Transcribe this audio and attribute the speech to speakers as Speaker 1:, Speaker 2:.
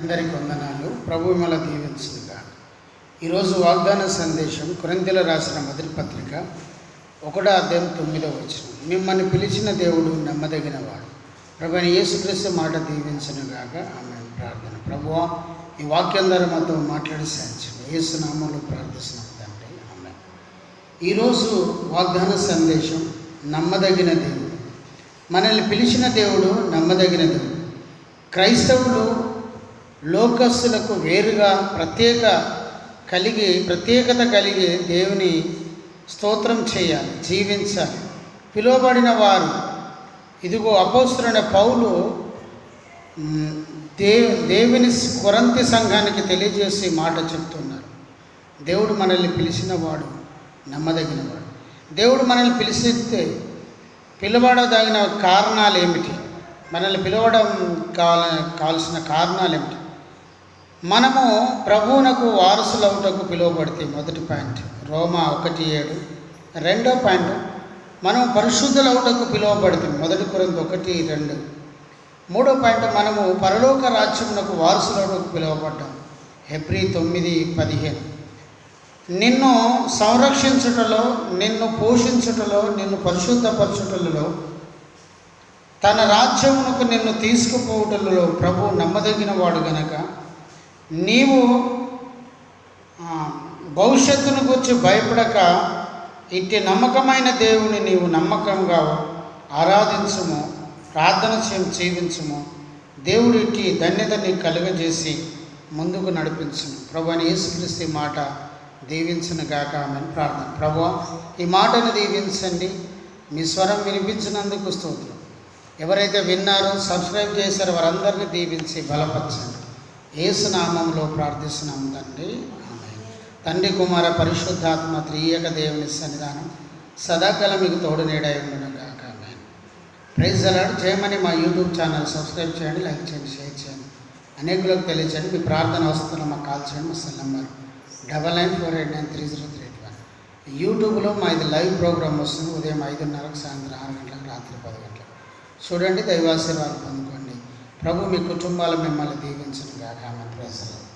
Speaker 1: అందరికి వందనాలు. ప్రభు మిమ్మల్ని దీవించుగా ఈరోజు వాగ్దాన సందేశం కురంతిల రాసిన మొదటి పత్రిక ఒకటో అధ్యాయం తొమ్మిదో వచ్చిన మిమ్మల్ని పిలిచిన దేవుడు నమ్మదగినవాడు. ప్రభు యేసుక్రీస్తు మాట దీవించనుగాక. ఆమె ప్రార్థన. ప్రభు ఈ వాక్యం ద్వారా మాతో మాట్లాడి సాధించండి. యేసు నామంలో ప్రార్థిస్తున్నాం తండ్రి. ఆమె ఈరోజు వాగ్దాన సందేశం నమ్మదగిన దేవుడు. మనల్ని పిలిచిన దేవుడు నమ్మదగిన దేవుడు. క్రైస్తవులు లోకస్తులకు వేరుగా ప్రత్యేక కలిగి ప్రత్యేకత కలిగి దేవుని స్తోత్రం చేయాలి జీవించాలి. పిలువబడిన వారు ఇదిగో అపోస్తులైన పౌలు మ్, దే దేవుని కొరంతి సంఘానికి తెలియజేసే మాట చెప్తున్నారు. దేవుడు మనల్ని పిలిచినవాడు నమ్మదగినవాడు. దేవుడు మనల్ని పిలిచితే పిలవడదగిన కారణాలు ఏమిటి మనల్ని పిలవడం కావాల కావాల్సిన కారణాలు ఏమిటి మనము ప్రభువునకు వారసులవుటకు పిలువబడితే మొదటి పాయింట్. రోమా ఒకటి ఏడు. రెండో పాయింట్. మనం పరిశుద్ధులవుటకు పిలువబడితే మొదటి కొరంత ఒకటి రెండు. మూడో పాయింట్. మనము పరలోక రాజ్యమునకు వారసులవుటకు పిలువబడ్డాం. ఏప్రిల్ తొమ్మిది పదిహేను. నిన్ను సంరక్షించుటలో నిన్ను పోషించుటలో నిన్ను పరిశుద్ధపరచుటలలో తన రాజ్యమునకు నిన్ను తీసుకుపోవుటలలో ప్రభు నమ్మదగిన వాడు గనక నీవు భవిష్యత్తును గురించి భయపడక ఇట్టి నమ్మకమైన దేవుని నీవు నమ్మకంగా ఆరాధించుము ప్రార్థన చేయం జీవించుము దేవుడు ఇట్టి ధన్యత నీకు కలుగజేసి ముందుకు నడిపించును ప్రభు అని యేసుక్రీస్తు మాట దీవించిన గాక. ఆమెను. ప్రార్థన. ప్రభు ఈ మాటను దీవించండి. మీ స్వరం వినిపించినందుకు స్తోత్రం. ఎవరైతే విన్నారో సబ్స్క్రైబ్ చేశారో వారందరినీ దీవించి బలపరచండి. ఏసునామంలో ప్రార్థిస్తున్నాం తండ్రి. తండ్రి కుమార పరిశుద్ధాత్మ త్రియక దేవుని సన్నిధానం సదాకాలం మీకు తోడు నీడై ఉండగాక ఆమేన్. ప్రైజ్ అలాడు చేయమని మా యూట్యూబ్ ఛానల్ సబ్స్క్రైబ్ చేయండి లైక్ చేయండి షేర్ చేయండి. అనేకులకు తెలియచేయండి. మీ ప్రార్థన అవసరం మాకు కాల్ చేయండి మా cell number double nine four eight nine three zero three eight one. యూట్యూబ్లో మా ఇది లైవ్ ప్రోగ్రామ్ వస్తుంది. ఉదయం ఐదున్నరకు సాయంత్రం ఆరు గంటలకు రాత్రి పది గంటలకు. చూడండి దైవాశీర్వాదం పొందుకోండి. ప్రభు మీ కుటుంబాలు మిమ్మల్ని దీవించిన గాక ఆమె ప్రజలు